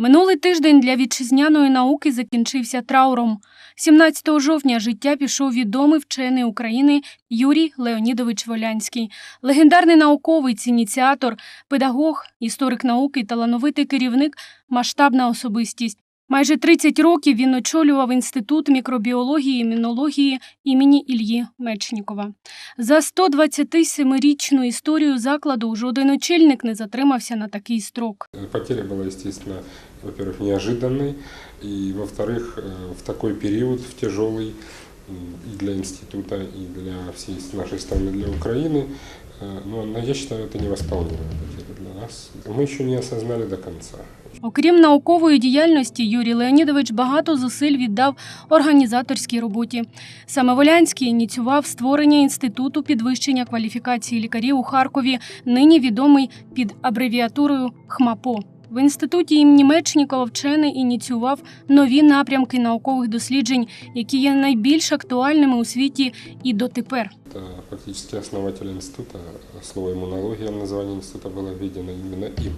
Минулий тиждень для вітчизняної науки закінчився трауром. 17 жовтня життя пішов відомий вчений України Юрій Леонідович Волянський, легендарний науковець, ініціатор, педагог, історик науки, талановитий керівник, масштабна особистість. Майже 30 років він очолював інститут мікробіології і імунології імені Ільї Мечнікова. За 127-річну історію закладу жоден очільник не затримався на такий строк. Потеря была, естественно, во-первых, неожиданной, и, во-вторых, э, в такой период, в тяжелый м, и для института, и для всей нашей страны, для Украины. Э, Но но я считаю, это невосполнимая потеря для нас. Мы еще не осознали до конца. Окрім наукової діяльності, Юрій Леонідович багато зусиль віддав організаторській роботі. Саме Волянський ініціював створення інституту підвищення кваліфікації лікарів у Харкові, нині відомий під абревіатурою ХМАПО. В інституті імені Мечнікова вчений ініціював нові напрямки наукових досліджень, які є найбільш актуальними у світі і дотепер. Это фактически основатель института. Слово иммунология, название института было введено именно им.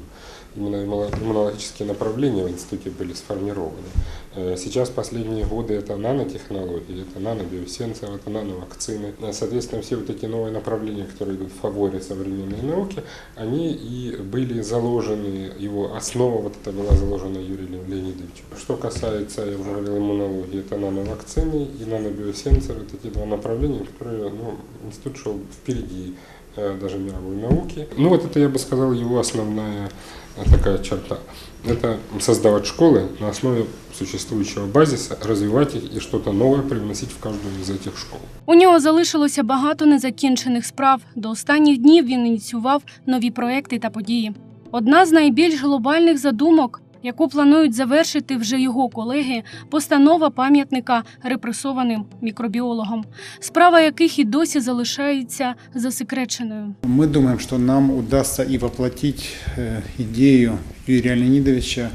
Именно иммуно- иммунологические направления в институте были сформированы. Э, Сейчас последние годы это нанотехнологии, это нанобиосенсор, это нановакцины. Э, Соответственно, все вот эти новые направления, которые идут в фаворе современной науки, они и были заложены, его основа вот это была заложена Юрием Леонидовичем. Что касается, я уже говорил, иммунологии, это нановакцины и нанобиосенсор, это те два направления, которые ну, институт шел впереди э, даже мировой науки. Ну вот это, я бы сказал, его основная э, такая черта. Это создавать школы на основе существующего базиса, развивать их и что-то новое привносить в каждую из этих школ. У нього залишилося багато незакінчених справ. До останніх днів він ініціював нові проекти та події. Одна з найбільш глобальних задумок, яку планують завершити вже його колеги, постанова пам'ятника репресованим мікробіологам, справа яких і досі залишається засекреченою. Мы думаем, что нам удастся и воплотить э, идею Юрия Леонидовича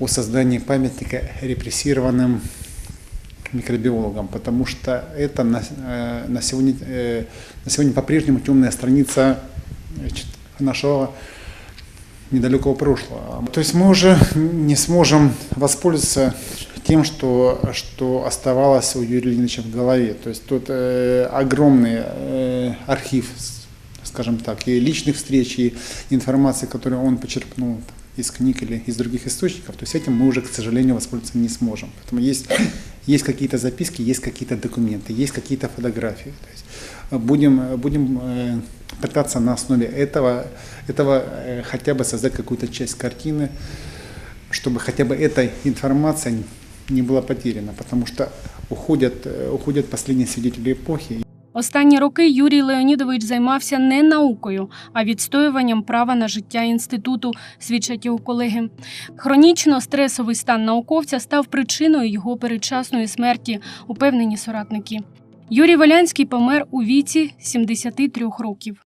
о создании памятника репрессированным микробиологам, потому что это на, э, на сегодня, э, на сегодня по-прежнему темная страница значит, нашего недалекого прошлого. То есть мы уже не сможем воспользоваться тем, что, что оставалось у Юрия Леонидовича в голове. То есть тут э, огромный э, архив, с- скажем так, и личных встреч, и информации, которую он почерпнул из книг или из других источников, то есть этим мы уже, к сожалению, воспользоваться не сможем. Поэтому есть, есть какие-то записки, есть какие-то документы, есть какие-то фотографии. То есть э, будем, э, будем э, пытаться на основе этого, этого хотя бы создать какую-то часть картины, чтобы хотя бы эта информация не была потеряна, потому что уходят, уходят последние свидетели эпохи, Останні роки Юрій Леонідович займався не наукою, а відстоюванням права на життя інституту, свідчать його колеги. Хронічно стресовий стан науковця став причиною його передчасної смерті, упевнені соратники. Юрій Волянський помер у віці 73 років.